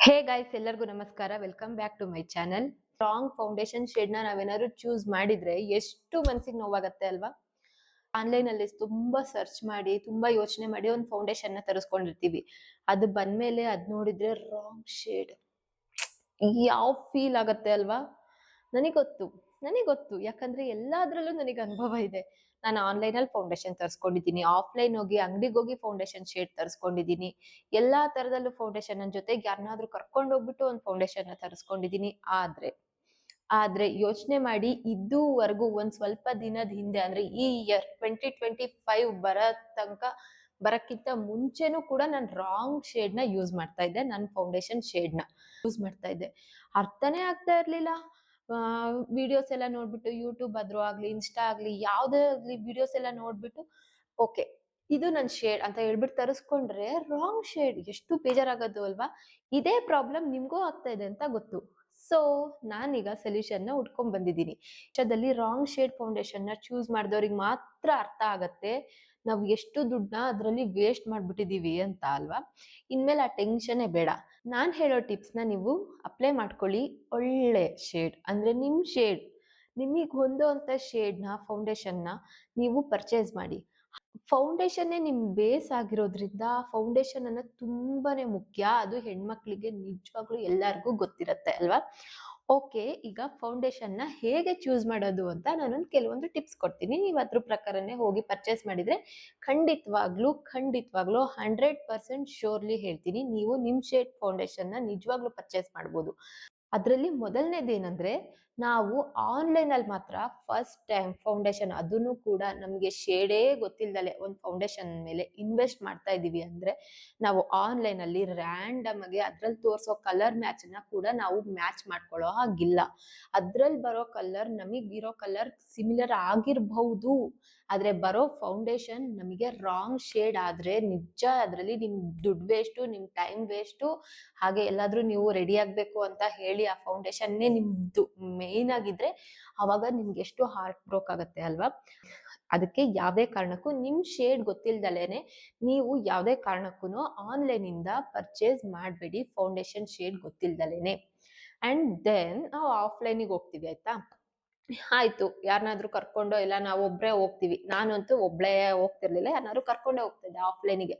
ಹೇ guys ಎಲ್ಲರಿಗೂ ನಮಸ್ಕಾರ. Welcome back to my channel strong foundation ಶೇಡ್ನ ನಾವೇನಾದ್ರು ಚೂಸ್ ಮಾಡಿದ್ರೆ ಎಷ್ಟು ಮನ್ಸಿಗೆ ನೋವಾಗತ್ತೆ ಅಲ್ವಾ? ಆನ್ಲೈನ್ ಅಲ್ಲಿ ತುಂಬಾ ಸರ್ಚ್ ಮಾಡಿ, ತುಂಬಾ ಯೋಚನೆ ಮಾಡಿ ಒಂದು ಫೌಂಡೇಶನ್ನ ತರಿಸ್ಕೊಂಡಿರ್ತೀವಿ. ಅದು ಬಂದ್ಮೇಲೆ ಅದ್ ನೋಡಿದ್ರೆ ರಾಂಗ್ ಶೇಡ್ ಯಾವ ಫೀಲ್ ಆಗತ್ತೆ ಅಲ್ವಾ? ನನಗೆ ಗೊತ್ತು. ನನಗೆ ಗೊತ್ತು. ಯಾಕಂದ್ರೆ ಎಲ್ಲಾದ್ರಲ್ಲೂ ನನಗೆ ಅನುಭವ ಇದೆ. ನಾನು ಆನ್ಲೈನ್ ಅಲ್ಲಿ ಫೌಂಡೇಶನ್ ತರಿಸ್ಕೊಂಡಿದ್ದೀನಿ. ಆಫ್ಲೈನ್ ಹೋಗಿ ಅಂಗಡಿಗೆ ಹೋಗಿ ಫೌಂಡೇಶನ್ ಶೇಡ್ ತರಿಸ್ಕೊಂಡಿದ್ದೀನಿ. ಎಲ್ಲಾ ತರದಲ್ಲೂ ಫೌಂಡೇಶನ್ ನನ್ನ ಜೊತೆಗೆ ಯಾರನ್ನಾದ್ರೂ ಕರ್ಕೊಂಡು ಹೋಗ್ಬಿಟ್ಟು ಒಂದು ಫೌಂಡೇಶನ್ನ ತರಿಸ್ಕೊಂಡಿದ್ದೀನಿ ಆದ್ರೆ ಆದ್ರೆ ಯೋಚನೆ ಮಾಡಿ ಇದುವರೆಗೂ ಒಂದ್ ಸ್ವಲ್ಪ ದಿನದ ಹಿಂದೆ ಅಂದ್ರೆ ಈ ಇಯರ್ ಟ್ವೆಂಟಿ ಟ್ವೆಂಟಿ ಫೈವ್ ಬರೋ ತನಕ, ಬರಕ್ಕಿಂತ ಮುಂಚೆನೂ ಕೂಡ ನಾನು ರಾಂಗ್ ಶೇಡ್ನ ಯೂಸ್ ಮಾಡ್ತಾ ಇದ್ದೆ. ನನ್ನ ಫೌಂಡೇಶನ್ ಶೇಡ್ನ ಯೂಸ್ ಮಾಡ್ತಾ ಇದ್ದೆ. ಅರ್ಥನೇ ಆಗ್ತಾ ಇರ್ಲಿಲ್ಲ. ವಿಡಿಯೋಸ್ ಎಲ್ಲ ನೋಡ್ಬಿಟ್ಟು ಯೂಟ್ಯೂಬ್ ಆದ್ರೂ ಆಗ್ಲಿ ಇನ್ಸ್ಟಾ ಆಗ್ಲಿ ಯಾವ್ದೇ ಆಗ್ಲಿ ವಿಡಿಯೋಸ್ ಎಲ್ಲ ನೋಡ್ಬಿಟ್ಟು ಓಕೆ ಇದು ನನ್ ಶೇಡ್ ಅಂತ ಹೇಳ್ಬಿಟ್ಟು ತರಿಸ್ಕೊಂಡ್ರೆ ರಾಂಗ್ ಶೇಡ್ ಎಷ್ಟು ಬೇಜಾರಾಗೋದು ಅಲ್ವಾ? ಇದೇ ಪ್ರಾಬ್ಲಮ್ ನಿಮ್ಗೂ ಆಗ್ತಾ ಇದೆ ಅಂತ ಗೊತ್ತು. ಸೊ ನಾನೀಗ ಸೊಲ್ಯೂಷನ್ನ ಉಟ್ಕೊಂಡ್ ಬಂದಿದ್ದೀನಿ. ಇಷ್ಟದಲ್ಲಿ ರಾಂಗ್ ಶೇಡ್ ಫೌಂಡೇಶನ್ನ ಚೂಸ್ ಮಾಡಿದವ್ರಿಗೆ ಮಾತ್ರ ಅರ್ಥ ಆಗತ್ತೆ. ನಾವು ಎಷ್ಟು ದುಡ್ಡನ್ನ ಅದರಲ್ಲಿ ವೇಸ್ಟ್ ಮಾಡ್ಬಿಟ್ಟಿದೀವಿ ಅಂತ ಅಲ್ವಾ? ಇನ್ಮೇಲೆ ಆ ಟೆನ್ಷನ್ನೇ ಬೇಡ. ನಾನ್ ಹೇಳೋ ಟಿಪ್ಸ್ನ ನೀವು ಅಪ್ಲೈ ಮಾಡ್ಕೊಳ್ಳಿ. ಒಳ್ಳೆ ಶೇಡ್ ಅಂದರೆ ನಿಮ್ಮ ಶೇಡ್, ನಿಮಗೆ ಹೊಂದೋ ಅಂಥ ಶೇಡ್ನ ಫೌಂಡೇಶನ್ನ ನೀವು ಪರ್ಚೇಸ್ ಮಾಡಿ. ಫೌಂಡೇಶನ್ನೇ ನಿಮ್ಮ ಬೇಸ್ ಆಗಿರೋದ್ರಿಂದ ಫೌಂಡೇಶನ್ ಅನ್ನೋದು ತುಂಬಾ ಮುಖ್ಯ. ಅದು ಹೆಣ್ಮಕ್ಳಿಗೆ ನಿಜವಾಗ್ಲೂ ಎಲ್ಲರಿಗೂ ಗೊತ್ತಿರುತ್ತೆ ಅಲ್ವಾ? ಓಕೆ, ಈಗ ಫೌಂಡೇಶನ್ನ ಹೇಗೆ ಚೂಸ್ ಮಾಡೋದು ಅಂತ ನಾನೊಂದು ಕೆಲವೊಂದು ಟಿಪ್ಸ್ ಕೊಡ್ತೀನಿ. ನೀವು ಅದ್ರ ಪ್ರಕಾರನೇ ಹೋಗಿ ಪರ್ಚೇಸ್ ಮಾಡಿದ್ರೆ ಖಂಡಿತವಾಗ್ಲೂ ಖಂಡಿತವಾಗ್ಲೂ ಹಂಡ್ರೆಡ್ ಪರ್ಸೆಂಟ್ ಶೋರ್ಲಿ ಹೇಳ್ತೀನಿ. ನೀವು ನಿಮ್ ಶೇಡ್ ಫೌಂಡೇಶನ್ನ ನಿಜವಾಗ್ಲೂ ಪರ್ಚೇಸ್ ಮಾಡ್ಬೋದು. ಅದರಲ್ಲಿ ಮೊದಲನೇದೇನಂದ್ರೆ ನಾವು ಆನ್ಲೈನ್ ಅಲ್ಲಿ ಮಾತ್ರ ಫಸ್ಟ್ ಟೈಮ್ ಫೌಂಡೇಶನ್ ಅದನ್ನು ಕೂಡ ನಮಗೆ ಶೇಡೇ ಗೊತ್ತಿಲ್ಲದಲೆ ಒಂದು ಫೌಂಡೇಶನ್ ಮೇಲೆ ಇನ್ವೆಸ್ಟ್ ಮಾಡ್ತಾ ಇದೀವಿ ಅಂದ್ರೆ ನಾವು ಆನ್ಲೈನ್ ಅಲ್ಲಿ ರ್ಯಾಂಡಮ್ ಆಗಿ ಅದ್ರಲ್ಲಿ ತೋರಿಸೋ ಕಲರ್ ಮ್ಯಾಚ್ನ ಕೂಡ ನಾವು ಮ್ಯಾಚ್ ಮಾಡ್ಕೊಳ್ಳೋ ಹಾಗಿಲ್ಲ. ಅದ್ರಲ್ಲಿ ಬರೋ ಕಲರ್ ನಮಗೆ ಇರೋ ಕಲರ್ ಸಿಮಿಲರ್ ಆಗಿರಬಹುದು. ಆದ್ರೆ ಬರೋ ಫೌಂಡೇಶನ್ ನಮಗೆ ರಾಂಗ್ ಶೇಡ್ ಆದ್ರೆ ನಿಜ ಅದ್ರಲ್ಲಿ ನಿಮ್ ದುಡ್ಡು ವೇಸ್ಟು ನಿಮ್ ಟೈಮ್ ವೇಸ್ಟು ಹಾಗೆ ಎಲ್ಲಾದ್ರೂ ನೀವು ರೆಡಿ ಆಗಬೇಕು ಅಂತ ಹೇಳಿ ಆ ಫೌಂಡೇಶನ್ನೇ ನಿಮ್ದು ಮೇನ್ ಆಗಿದ್ರೆ ಅವಾಗ ನಿಮ್ಗೆ ಎಷ್ಟು ಹಾರ್ಟ್ ಬ್ರೋಕ್ ಆಗುತ್ತೆ ಅಲ್ವಾ? ಅದಕ್ಕೆ ಯಾವುದೇ ಕಾರಣಕ್ಕೂ ನಿಮ್ ಶೇಡ್ ಗೊತ್ತಿಲ್ದಲೇನೆ ನೀವು ಯಾವುದೇ ಕಾರಣಕ್ಕೂ ಆನ್ಲೈನ್ ಇಂದ ಪರ್ಚೇಸ್ ಮಾಡಬೇಡಿ ಫೌಂಡೇಶನ್ ಶೇಡ್ ಗೊತ್ತಿಲ್ದಲೇನೆ. ಅಂಡ್ ದೆನ್ ನಾವು ಆಫ್ಲೈನಿಗೆ ಹೋಗ್ತೀವಿ ಆಯ್ತಾ? ಆಯ್ತು ಯಾರನ್ನಾದ್ರೂ ಕರ್ಕೊಂಡು ಇಲ್ಲ ನಾವು ಒಬ್ರೇ ಹೋಗ್ತೀವಿ. ನಾನಂತೂ ಒಬ್ಳೇ ಹೋಗ್ತಿರ್ಲಿಲ್ಲ ಯಾರನ್ನಾದ್ರೂ ಕರ್ಕೊಂಡೇ ಹೋಗ್ತಿದ್ದೆ ಆಫ್ಲೈನಿಗೆ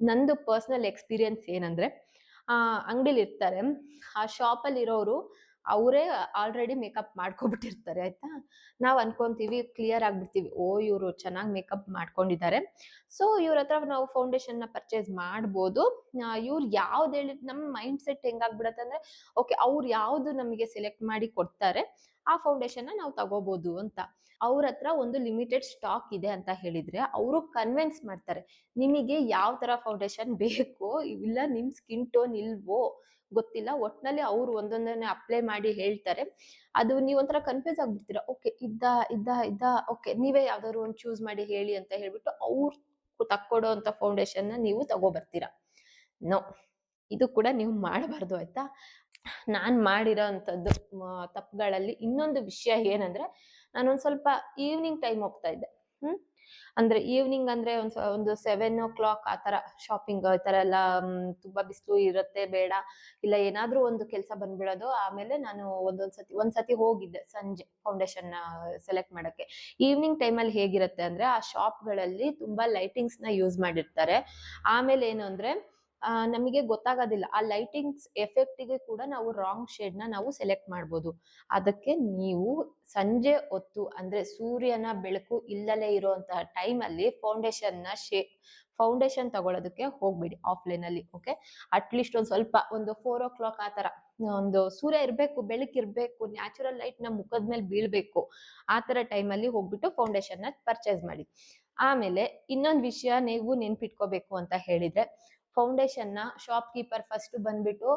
ನಂದು ಪರ್ಸನಲ್ ಎಕ್ಸ್ಪೀರಿಯನ್ಸ್ ಏನಂದ್ರೆ, ಆ ಅಂಗಡಿಲಿ ಇರ್ತಾರೆ ಆ ಶಾಪ್ ಅಲ್ಲಿ ಇರೋರು ಅವರೇ ಆಲ್ರೆಡಿ ಮೇಕಪ್ ಮಾಡ್ಕೊಬಿಟ್ಟಿರ್ತಾರೆ, ಆಯ್ತಾ? ನಾವು ಅನ್ಕೊಂತೀವಿ ಕ್ಲಿಯರ್ ಆಗ್ಬಿಡ್ತೀವಿ. ಓ, ಇವರು ಚೆನ್ನಾಗಿ ಮೇಕಪ್ ಮಾಡ್ಕೊಂಡಿದ್ದಾರೆ. ಸೊ ಇವ್ರ ಹತ್ರ ನಾವು ಫೌಂಡೇಶನ್ ಪರ್ಚೇಸ್ ಮಾಡ್ಬೋದು. ಇವ್ರು ಯಾವ್ದು ಹೇಳಿ ನಮ್ಮ ಮೈಂಡ್ ಸೆಟ್ ಹೆಂಗಾಗ್ಬಿಡತ್ತೆ ಅಂದ್ರೆ ಓಕೆ ಅವ್ರು ಯಾವ್ದು ನಮಗೆ ಸೆಲೆಕ್ಟ್ ಮಾಡಿ ಕೊಡ್ತಾರೆ, ಆ ಫೌಂಡೇಶನ್ ನಾವು ತಗೋಬಹುದು ಅಂತ. ಅವ್ರ ಹತ್ರ ಒಂದು ಲಿಮಿಟೆಡ್ ಸ್ಟಾಕ್ ಇದೆ ಅಂತ ಹೇಳಿದ್ರೆ, ಅವರು ಕನ್ವಿನ್ಸ್ ಮಾಡ್ತಾರೆ, ನಿಮಗೆ ಯಾವ ತರ ಫೌಂಡೇಶನ್ ಬೇಕೋ, ಇಲ್ಲ ನಿಮ್ ಸ್ಕಿನ್ ಟೋನ್ ಇಲ್ವೋ ಗೊತ್ತಿಲ್ಲ. ಒಟ್ನಲ್ಲಿ ಅವ್ರು ಒಂದೊಂದನ್ನೇ ಅಪ್ಲೈ ಮಾಡಿ ಹೇಳ್ತಾರೆ. ಅದು ನೀವು ಒಂಥರ ಕನ್ಫ್ಯೂಸ್ ಆಗ್ಬಿಡ್ತೀರಾ. ಓಕೆ ಇದ್ದ ಇದ್ದ ಇದ್ದ ಓಕೆ ನೀವೇ ಯಾವ್ದಾದ್ರು ಒಂದು ಚೂಸ್ ಮಾಡಿ ಹೇಳಿ ಅಂತ ಹೇಳ್ಬಿಟ್ಟು ಅವ್ರು ತಕ್ಕೊಡೋ ಅಂತ ಫೌಂಡೇಶನ್ ನೀವು ತಗೋ ಬರ್ತೀರಾ ನೋ ಇದು ಕೂಡ ನೀವು ಮಾಡಬಾರ್ದು ಆಯ್ತಾ? ನಾನ್ ಮಾಡಿರೋ ಅಂತದ್ದು ತಪ್ಪುಗಳಲ್ಲಿ ಇನ್ನೊಂದು ವಿಷಯ ಏನಂದ್ರೆ ನಾನೊಂದ್ ಸ್ವಲ್ಪ ಈವ್ನಿಂಗ್ ಟೈಮ್ ಹೋಗ್ತಾ ಇದ್ದೆ. ಹ್ಮ್? ಅಂದ್ರೆ ಈವ್ನಿಂಗ್ ಅಂದ್ರೆ ಒಂದ್ ಒಂದು ಸೆವೆನ್ ಓ ಕ್ಲಾಕ್ ಆ ಶಾಪಿಂಗ್ ಈ ತರ ಎಲ್ಲ ತುಂಬಾ ಬಿಸಿಲು ಇರುತ್ತೆ, ಬೇಡ. ಇಲ್ಲ ಏನಾದ್ರೂ ಒಂದು ಕೆಲಸ ಬಂದ್ಬಿಡೋದು. ಆಮೇಲೆ ನಾನು ಒಂದೊಂದ್ ಸತಿ ಒಂದ್ ಸತಿ ಹೋಗಿದ್ದೆ ಸಂಜೆ ಫೌಂಡೇಶನ್ ಸೆಲೆಕ್ಟ್ ಮಾಡಕ್ಕೆ. ಈವ್ನಿಂಗ್ ಟೈಮ್ ಅಲ್ಲಿ ಹೇಗಿರುತ್ತೆ ಅಂದ್ರೆ ಆ ಶಾಪ್ಗಳಲ್ಲಿ ತುಂಬಾ ಲೈಟಿಂಗ್ಸ್ನ ಯೂಸ್ ಮಾಡಿರ್ತಾರೆ. ಆಮೇಲೆ ಏನು ಅಂದ್ರೆ ನಮಗೆ ಗೊತ್ತಾಗೋದಿಲ್ಲ. ಆ ಲೈಟಿಂಗ್ಸ್ ಎಫೆಕ್ಟಿಗೆ ಕೂಡ ನಾವು ರಾಂಗ್ ಶೇಡ್ನ ನಾವು ಸೆಲೆಕ್ಟ್ ಮಾಡ್ಬೋದು. ಅದಕ್ಕೆ ನೀವು ಸಂಜೆ ಹೊತ್ತು ಅಂದ್ರೆ ಸೂರ್ಯನ ಬೆಳಕು ಇಲ್ಲಲೇ ಇರುವಂತಹ ಟೈಮ್ ಅಲ್ಲಿ ಫೌಂಡೇಶನ್ ಶೇ ಫೌಂಡೇಶನ್ ತಗೊಳ್ಳೋದಕ್ಕೆ ಹೋಗ್ಬೇಡಿ ಆಫ್ಲೈನ್ ಅಲ್ಲಿ ಓಕೆ ಅಟ್ಲೀಸ್ಟ್ ಒಂದ್ ಸ್ವಲ್ಪ, ಒಂದು ಫೋರ್ ಓ ಕ್ಲಾಕ್ ಆ ತರ ಒಂದು ಸೂರ್ಯ ಇರ್ಬೇಕು ಇರಬೇಕು ನ್ಯಾಚುರಲ್ ಲೈಟ್ನ ಮುಖದ ಮೇಲೆ ಬೀಳ್ಬೇಕು, ಆ ತರ ಟೈಮ್ ಅಲ್ಲಿ ಹೋಗ್ಬಿಟ್ಟು ಫೌಂಡೇಶನ್ನ ಪರ್ಚೇಸ್ ಮಾಡಿ. ಆಮೇಲೆ ಇನ್ನೊಂದು ವಿಷಯ ನೀವು ನೆನ್ಪಿಟ್ಕೋಬೇಕು ಅಂತ ಹೇಳಿದ್ರೆ ಫೌಂಡೇಶನ್ನ ಶಾಪ್ ಕೀಪರ್ ಫಸ್ಟ್ ಬಂದ್ಬಿಟ್ಟು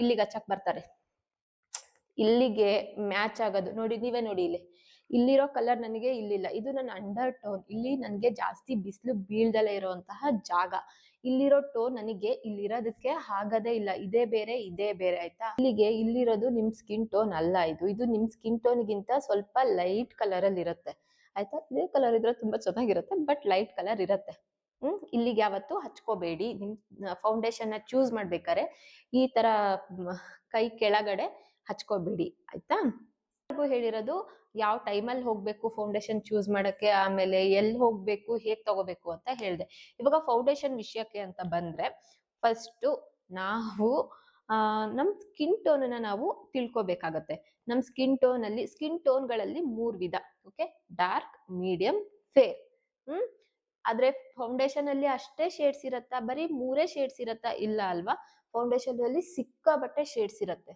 ಇಲ್ಲಿಗೆ ಹಚ್ಚಕ್ ಬರ್ತಾರೆ. ಇಲ್ಲಿಗೆ ಮ್ಯಾಚ್ ಆಗೋದು. ನೋಡಿ, ನೀವೇ ನೋಡಿ ಇಲ್ಲಿ. ಇಲ್ಲಿರೋ ಕಲರ್ ನನಗೆ ಇಲ್ಲಿಲ್ಲ. ಇದು ನನ್ನ ಅಂಡರ್ ಟೋನ್ ಇಲ್ಲಿ ನನಗೆ ಜಾಸ್ತಿ ಬಿಸಿಲು ಬೀಳ್ದಲೇ ಇರುವಂತಹ ಜಾಗ. ಇಲ್ಲಿರೋ ಟೋನ್ ನನಗೆ ಇಲ್ಲಿರೋದಕ್ಕೆ ಆಗದೇ ಇಲ್ಲ. ಇದೇ ಬೇರೆ ಇದೇ ಬೇರೆ, ಆಯ್ತಾ? ಇಲ್ಲಿಗೆ ಇಲ್ಲಿರೋದು ನಿಮ್ ಸ್ಕಿನ್ ಟೋನ್ ಅಲ್ಲ ಇದು. ಇದು ನಿಮ್ ಸ್ಕಿನ್ ಟೋನ್ ಗಿಂತ ಸ್ವಲ್ಪ ಲೈಟ್ ಕಲರ್ ಅಲ್ಲಿ ಇರುತ್ತೆ ಆಯ್ತಾ? ಇದೇ ಕಲರ್ ಇದ್ರೆ ತುಂಬಾ ಚೆನ್ನಾಗಿರುತ್ತೆ ಬಟ್ ಲೈಟ್ ಕಲರ್ ಇರುತ್ತೆ. ಹ್ಮ್, ಇಲ್ಲಿಗೆ ಯಾವತ್ತು ಹಚ್ಕೋಬೇಡಿ. ನಿಮ್ ಫೌಂಡೇಶನ್ ಚೂಸ್ ಮಾಡ್ಬೇಕಾರೆ ಈ ತರ ಕೈ ಕೆಳಗಡೆ ಹಚ್ಕೋಬೇಡಿ. ಆಯ್ತಾ? ಹೇಳಿರೋದು ಯಾವ ಟೈಮಲ್ಲಿ ಹೋಗ್ಬೇಕು ಫೌಂಡೇಶನ್ ಚೂಸ್ ಮಾಡಕ್ಕೆ, ಆಮೇಲೆ ಎಲ್ಲಿ ಹೋಗ್ಬೇಕು, ಹೇಗ್ ತಗೋಬೇಕು ಅಂತ ಹೇಳಿದೆ. ಇವಾಗ ಫೌಂಡೇಶನ್ ವಿಷಯಕ್ಕೆ ಅಂತ ಬಂದ್ರೆ ಫಸ್ಟ್ ನಾವು ನಮ್ ಸ್ಕಿನ್ ಟೋನ್ ಅನ್ನ ನಾವು ತಿಳ್ಕೊಬೇಕಾಗತ್ತೆ. ನಮ್ ಸ್ಕಿನ್ ಟೋನ್ ಅಲ್ಲಿ ಸ್ಕಿನ್ ಟೋನ್ಗಳಲ್ಲಿ ಮೂರ್ ವಿಧ okay dark medium fair hmm? ಆದ್ರೆ ಫೌಂಡೇಶನ್ ಅಲ್ಲಿ ಅಷ್ಟೇ ಶೇಡ್ಸ್ ಇರತ್ತಾ? ಬರೀ ಮೂರೇ ಶೇಡ್ಸ್ ಇರತ್ತಾ? ಇಲ್ಲ ಅಲ್ವಾ? ಫೌಂಡೇಶನ್ ಅಲ್ಲಿ ಸಿಕ್ಕಾಬಟ್ಟೆ ಶೇಡ್ಸ್ ಇರತ್ತೆ.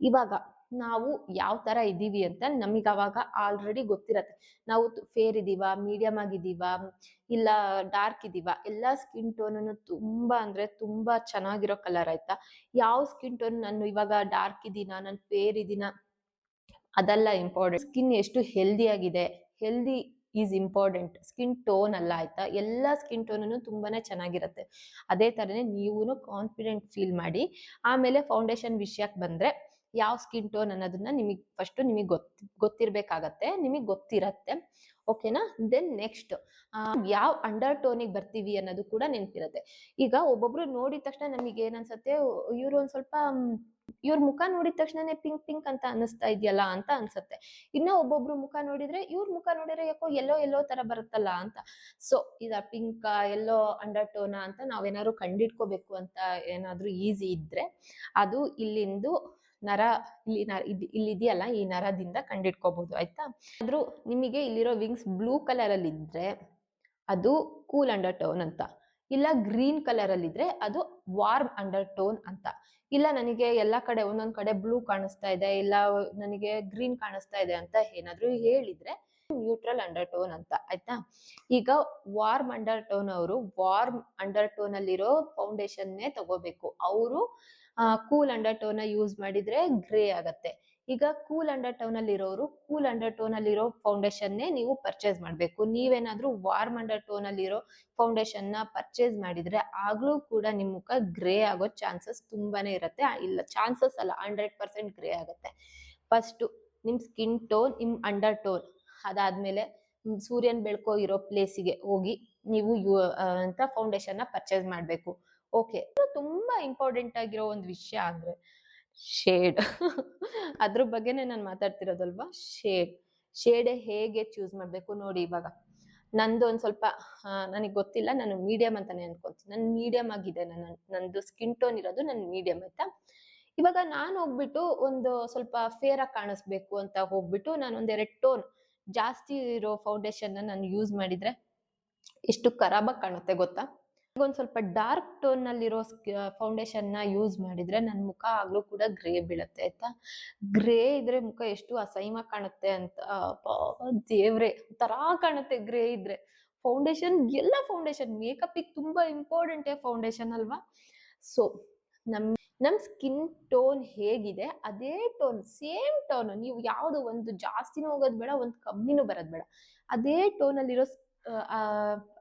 ಇವಾಗ ನಾವು ಯಾವ ತರ ಇದೀವಿ ಅಂತ ನಮಗೆ ಅವಾಗ ಆಲ್ರೆಡಿ ಗೊತ್ತಿರತ್ತೆ. ನಾವು ಫೇರ್ ಇದೀವ? ಮೀಡಿಯಂ ಆಗಿದೀವ? ಇಲ್ಲ ಡಾರ್ಕ್ ಇದೀವ? ಎಲ್ಲಾ ಸ್ಕಿನ್ ಟೋನ್ ತುಂಬಾ ಅಂದ್ರೆ ತುಂಬಾ ಚೆನ್ನಾಗಿರೋ ಕಲರ್ ಆಯ್ತಾ? ಯಾವ ಸ್ಕಿನ್ ಟೋನ್ ನಾನು ಇವಾಗ ಡಾರ್ಕ್ ಇದೀನ? ನಾನು ಫೇರ್ ಇದೀನ? ಅದೆಲ್ಲ ಇಂಪಾರ್ಟೆಂಟ್ ಸ್ಕಿನ್ ಎಷ್ಟು ಹೆಲ್ದಿ ಆಗಿದೆ? Healthy is important. Skin tone ಅಲ್ಲ ಆಯ್ತಾ? ಎಲ್ಲ ಸ್ಕಿನ್ ಟೋನ್ ತುಂಬಾನೇ ಚೆನ್ನಾಗಿರುತ್ತೆ. ಅದೇ ತರನೇ ನೀವು ಕಾನ್ಫಿಡೆಂಟ್ ಫೀಲ್ ಮಾಡಿ, ಆಮೇಲೆ ಫೌಂಡೇಶನ್ ವಿಷಯಕ್ಕೆ ಬಂದ್ರೆ ಯಾವ ಸ್ಕಿನ್ ಟೋನ್ ಅನ್ನೋದನ್ನ ನಿಮಗೆ ಫಸ್ಟ್ ನಿಮಗೆ ಗೊತ್, ಗೊತ್ತಿರ್ಬೇಕಾಗತ್ತೆ, ನಿಮಗೆ ಗೊತ್ತಿರತ್ತೆ. ಓಕೆನಾ? ದೆನ್ ನೆಕ್ಸ್ಟ್ ಯಾವ ಅಂಡರ್ ಟೋನಿಗೆ ಬರ್ತೀವಿ ಅನ್ನೋದು ಕೂಡ ನೆನಪಿರುತ್ತೆ. ಈಗ ಒಬ್ಬೊಬ್ರು ನೋಡಿದ ತಕ್ಷಣ ನಮಗೆ ಏನ್ ಅನ್ಸತ್ತೆ ಇವ್ರು ಒಂದ್ ಸ್ವಲ್ಪ ಇವ್ರ ಮುಖ ನೋಡಿದ ತಕ್ಷಣನೇ ಪಿಂಕ್ ಪಿಂಕ್ ಅಂತ ಅನಿಸ್ತಾ ಇದೆಯಲ್ಲ ಅಂತ ಅನ್ಸುತ್ತೆ. ಇನ್ನ ಒಬ್ಬೊಬ್ರು ಮುಖ ನೋಡಿದ್ರೆ ಇವ್ರ ಮುಖ ನೋಡಿದ್ರೆ ಯಾಕೋ ಎಲ್ಲೋ ಎಲ್ಲೋ ತರ ಬರುತ್ತಲ್ಲ ಅಂತ. ಸೊ, ಇದ ಪಿಂಕ್, ಎಲ್ಲೋ ಅಂಡರ್ ಟೋನ ಅಂತ ನಾವೇನಾದ್ರು ಕಂಡಿಡ್ಕೋಬೇಕು ಅಂತ ಏನಾದ್ರೂ ಈಸಿ ಇದ್ರೆ ಅದು ಇಲ್ಲಿಂದು ನರ, ಇಲ್ಲಿ ನರ, ಇದ್- ಇಲ್ಲಿದೆಯಲ್ಲ ಈ ನರದಿಂದ ಕಂಡಿಡ್ಕೋಬಹುದು ಆಯ್ತಾ? ಆದ್ರೂ ನಿಮಗೆ ಇಲ್ಲಿರೋ ವಿಂಗ್ಸ್ ಬ್ಲೂ ಕಲರ್ ಅಲ್ಲಿ ಇದ್ರೆ ಅದು ಕೂಲ್ ಅಂಡರ್ ಟೋನ್ ಅಂತ. ಇಲ್ಲ ಗ್ರೀನ್ ಕಲರ್ ಅಲ್ಲಿ ಇದ್ರೆ ಅದು ವಾರ್ಮ್ ಅಂಡರ್ ಟೋನ್ ಅಂತ. ಇಲ್ಲ ನನಗೆ ಎಲ್ಲಾ ಕಡೆ ಒಂದೊಂದ್ ಕಡೆ ಬ್ಲೂ ಕಾಣಿಸ್ತಾ ಇದೆ, ಇಲ್ಲ ನನಗೆ ಗ್ರೀನ್ ಕಾಣಿಸ್ತಾ ಇದೆ ಅಂತ ಏನಾದ್ರೂ ಹೇಳಿದ್ರೆ ನ್ಯೂಟ್ರಲ್ ಅಂಡರ್ ಟೋನ್ ಅಂತ, ಆಯ್ತಾ? ಈಗ ವಾರ್ಮ್ ಅಂಡರ್ ಟೋನ್ ಅವರು ವಾರ್ಮ್ ಅಂಡರ್ ಟೋನ್ ಅಲ್ಲಿರೋ ಫೌಂಡೇಶನ್ನೇ ತಗೋಬೇಕು. ಅವರು ಕೂಲ್ ಅಂಡರ್ ಟೋನ್ ಯೂಸ್ ಮಾಡಿದ್ರೆ ಗ್ರೇ ಆಗತ್ತೆ. ಈಗ ಕೂಲ್ ಅಂಡರ್ ಟೋನ್ ಅಲ್ಲಿ ಇರೋರು ಕೂಲ್ ಅಂಡರ್ ಟೋನ್ ಅಲ್ಲಿರೋ ಫೌಂಡೇಶನ್ನೇ ನೀವು ಪರ್ಚೇಸ್ ಮಾಡ್ಬೇಕು. ನೀವೇನಾದ್ರೂ ವಾರ್ಮ್ ಅಂಡರ್ ಟೋನ್ ಅಲ್ಲಿರೋ ಫೌಂಡೇಶನ್ನ ಪರ್ಚೇಸ್ ಮಾಡಿದ್ರೆ ಆಗ್ಲೂ ಕೂಡ ನಿಮ್ ಮುಖ ಗ್ರೇ ಆಗೋ ಚಾನ್ಸಸ್ ತುಂಬಾನೇ ಇರುತ್ತೆ. ಇಲ್ಲ ಚಾನ್ಸಸ್ ಅಲ್ಲ ಹಂಡ್ರೆಡ್ ಪರ್ಸೆಂಟ್ ಗ್ರೇ ಆಗುತ್ತೆ. ಫಸ್ಟ್ ನಿಮ್ ಸ್ಕಿನ್ ಟೋನ್ ನಿಮ್ ಅಂಡರ್ ಟೋನ್ ಅದಾದ್ಮೇಲೆ ಸೂರ್ಯನ ಬೆಳ್ಕೋ ಇರೋ ಪ್ಲೇಸಿಗೆ ಹೋಗಿ ನೀವು ಅಂತ ಫೌಂಡೇಶನ್ನ ಪರ್ಚೇಸ್ ಮಾಡ್ಬೇಕು. ಓಕೆ ತುಂಬಾ ಇಂಪಾರ್ಟೆಂಟ್ ಆಗಿರೋ ಒಂದು ವಿಷಯ ಅಂದ್ರೆ ಶೇಡ್. ಅದ್ರ ಬಗ್ಗೆನೇ ನಾನು ಮಾತಾಡ್ತಿರೋದಲ್ವಾ? ಶೇಡ್. ಶೇಡ್ ಹೇಗೆ ಚೂಸ್ ಮಾಡಬೇಕು ನೋಡಿ ಇವಾಗ. ನಂದು ಒಂದು ಸ್ವಲ್ಪ ನನಗೆ ಗೊತ್ತಿಲ್ಲ. ನಾನು ಮೀಡಿಯಂ ಅಂತಾನೆ ಅನ್ಕೊಂತೀನಿ. ನನ್ ಮೀಡಿಯಂ ಆಗಿದೆ. ನನ್ನ ನಂದು ಸ್ಕಿನ್ ಟೋನ್ ಇರೋದು ನನ್ನ ಮೀಡಿಯಂ ಆಯ್ತಾ? ಇವಾಗ ನಾನು ಹೋಗ್ಬಿಟ್ಟು ಒಂದು ಸ್ವಲ್ಪ ಫೇರ್ ಆಗಿ ಕಾಣಿಸ್ಬೇಕು ಅಂತ ಹೋಗ್ಬಿಟ್ಟು ನಾನು ಒಂದ್ ಎರಡ್ ಟೋನ್ ಜಾಸ್ತಿ ಇರೋ ಫೌಂಡೇಶನ್ ನಾನು ಯೂಸ್ ಮಾಡಿದ್ರೆ ಎಷ್ಟು ಖರಾಬಾಗಿ ಕಾಣುತ್ತೆ ಗೊತ್ತಾ? ಒಂದ್ ಸ್ವಲ್ಪ ಡಾರ್ಕ್ ಟೋನ್ ನಲ್ಲಿರೋ ಫೌಂಡೇಶನ್ನ ಯೂಸ್ ಮಾಡಿದ್ರೆ ನನ್ ಮುಖ ಆಗ್ಲೂ ಕೂಡ ಗ್ರೇ ಬೀಳತ್ತೆ, ಆಯ್ತಾ? ಗ್ರೇ ಇದ್ರೆ ಮುಖ ಎಷ್ಟು ಅಸಹ್ಯ ಕಾಣುತ್ತೆ ಅಂತ ದೇವ್ರೆ ತರಾ ಕಾಣುತ್ತೆ ಗ್ರೇ ಇದ್ರೆ. ಫೌಂಡೇಶನ್ ಎಲ್ಲ ಫೌಂಡೇಶನ್ ಮೇಕಪ್ ತುಂಬಾ ಇಂಪಾರ್ಟೆಂಟ್ ಫೌಂಡೇಶನ್ ಅಲ್ವಾ? ಸೊ ನಮ್ ನಮ್ ಸ್ಕಿನ್ ಟೋನ್ ಹೇಗಿದೆ, ಅದೇ ಟೋನ್ ಸೇಮ್ ಟೋನ್ ನೀವು ಯಾವ್ದು ಒಂದು ಜಾಸ್ತಿನೂ ಹೋಗೋದ್ ಬೇಡ, ಒಂದು ಕಮ್ಮಿನೂ ಬರೋದ್ ಬೇಡ. ಅದೇ ಟೋನ್ ಅಲ್ಲಿರೋ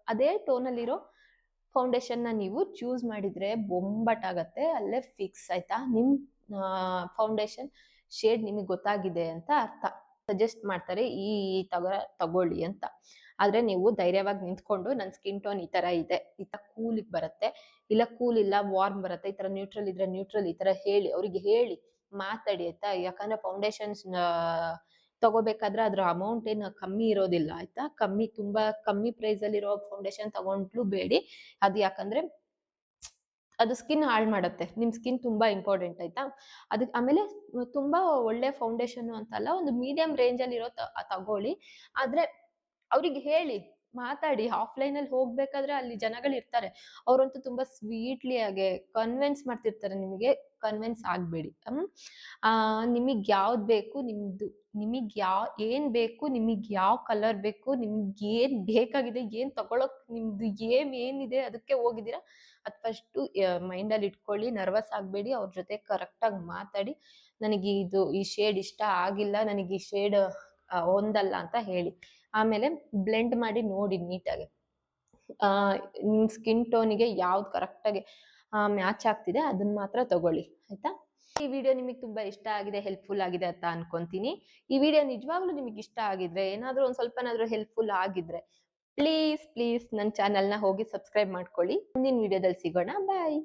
ಅದೇ ಟೋನ್ ಅಲ್ಲಿರೋ ಫೌಂಡೇಶನ್ನ ನೀವು ಚೂಸ್ ಮಾಡಿದ್ರೆ ಬೊಂಬಟ್ ಆಗತ್ತೆ ಅಲ್ಲೇ ಫಿಕ್ಸ್ ಆಯ್ತಾ? ನಿಮ್ಮ ಫೌಂಡೇಶನ್ ಶೇಡ್ ನಿಮಗೆ ಗೊತ್ತಾಗಿದೆ ಅಂತ ಅರ್ಥ. ಸಜೆಸ್ಟ್ ಮಾಡ್ತಾರೆ ಈ ತಗೋ, ತಗೊಳ್ಳಿ ಅಂತ. ಆದ್ರೆ ನೀವು ಧೈರ್ಯವಾಗಿ ನಿಂತ್ಕೊಂಡು ನನ್ನ ಸ್ಕಿನ್ ಟೋನ್ ಈ ತರ ಇದೆ, ಈ ಥರ ಕೂಲಿಗೆ ಬರುತ್ತೆ, ಇಲ್ಲ ಕೂಲ್ ಇಲ್ಲ ವಾರ್ಮ್ ಬರುತ್ತೆ, ಈ ತರ ನ್ಯೂಟ್ರಲ್ ಇದ್ರೆ ನ್ಯೂಟ್ರಲ್ ಈ ತರ ಹೇಳಿ, ಅವ್ರಿಗೆ ಹೇಳಿ ಮಾತಾಡಿ ಆಯ್ತಾ? ಯಾಕಂದ್ರೆ ಫೌಂಡೇಶನ್ಸ್ ತಗೋಬೇಕಾದ್ರೆ ಅದ್ರ ಅಮೌಂಟ್ ಏನು ಕಮ್ಮಿ ಇರೋದಿಲ್ಲ, ಆಯ್ತಾ? ಕಮ್ಮಿ ತುಂಬಾ ಕಮ್ಮಿ ಪ್ರೈಸ್ ಅಲ್ಲಿ ಇರೋ ಫೌಂಡೇಶನ್ ತಗೊಂಡ್ಲು ಬೇಡಿ. ಅದು ಯಾಕಂದ್ರೆ ಅದು ಸ್ಕಿನ್ ಹಾಳು ಮಾಡುತ್ತೆ. ನಿಮ್ ಸ್ಕಿನ್ ತುಂಬಾ ಇಂಪಾರ್ಟೆಂಟ್ ಆಯ್ತಾ? ಅದಕ್ಕೆ ಆಮೇಲೆ ತುಂಬಾ ಒಳ್ಳೆ ಫೌಂಡೇಶನ್ ಅಂತಲ್ಲ, ಒಂದು ಮೀಡಿಯಂ ರೇಂಜ್ ಅಲ್ಲಿ ಇರೋ ತಗೊಳ್ಳಿ. ಆದ್ರೆ ಅವ್ರಿಗೆ ಹೇಳಿ, ಮಾತಾಡಿ. ಆಫ್ಲೈನ್ ಅಲ್ಲಿ ಹೋಗ್ಬೇಕಾದ್ರೆ ಅಲ್ಲಿ ಜನಗಳು ಇರ್ತಾರೆ ಅವರಂತೂ ತುಂಬಾ ಸ್ವೀಟ್ಲಿ ಆಗಿ ಕನ್ವಿನ್ಸ್ ಮಾಡ್ತಿರ್ತಾರೆ ನಿಮಗೆ. ಕನ್ವಿನ್ಸ್ ಆಗ್ಬೇಡಿ. ನಿಮಗ್ ಯಾವ್ದ್ ಬೇಕು ನಿಮ್ದು. ನಿಮಗೆ ಯಾವ ಏನ್ ಬೇಕು, ನಿಮಗ್ ಯಾವ ಕಲರ್ ಬೇಕು, ನಿಮ್ಗೆ ಏನ್ ಬೇಕಾಗಿದೆ, ಏನ್ ತಗೊಳಕ್ ನಿಮ್ದು ಏಮ್ ಏನಿದೆ ಅದಕ್ಕೆ ಹೋಗಿದ್ದೀರಾ? ಅದ್ ಫಸ್ಟ್ ಮೈಂಡ್ ಅಲ್ಲಿ ಇಟ್ಕೊಳ್ಳಿ ನರ್ವಸ್ ಆಗ್ಬೇಡಿ, ಅವ್ರ ಜೊತೆ ಕರೆಕ್ಟ್ ಆಗಿ ಮಾತಾಡಿ. ನನಗೆ ಇದು, ಈ ಶೇಡ್ ಇಷ್ಟ ಆಗಿಲ್ಲ, ನನಗೆ ಈ ಶೇಡ್ ಹೊಂದಲ್ಲ ಅಂತ ಹೇಳಿ. ಆಮೇಲೆ ಬ್ಲೆಂಡ್ ಮಾಡಿ ನೋಡಿ ನೀಟಾಗಿ. ಆ, ನಿಮ್ ಸ್ಕಿನ್ ಟೋನಿಗೆ ಯಾವ್ದು ಕರೆಕ್ಟ್ ಆಗಿ ಮ್ಯಾಚ್ ಆಗ್ತಿದೆ ಅದನ್ನ ಮಾತ್ರ ತಗೊಳ್ಳಿ, ಆಯ್ತಾ? ಈ ವಿಡಿಯೋ ನಿಮಗೆ ತುಂಬಾ ಇಷ್ಟ ಆಗಿದೆ ಹೆಲ್ಪ್ಫುಲ್ ಆಗಿದೆ ಅಂತ ಅನ್ಕೊಂತೀನಿ. ಈ ವಿಡಿಯೋ ನಿಜವಾಗ್ಲೂ ನಿಮಗೆ ಇಷ್ಟ ಆಗಿದ್ರೆ, ಏನಾದ್ರೂ ಒಂದ್ ಸ್ವಲ್ಪನಾದ್ರೂ ಹೆಲ್ಪ್ಫುಲ್ ಆಗಿದ್ರೆ ಪ್ಲೀಸ್ ಪ್ಲೀಸ್ ನನ್ನ ಚಾನಲ್ನ ಹೋಗಿ ಸಬ್ಸ್ಕ್ರೈಬ್ ಮಾಡ್ಕೊಳ್ಳಿ. ಮುಂದಿನ ವಿಡಿಯೋದಲ್ಲಿ ಸಿಗೋಣ ಬಾಯ್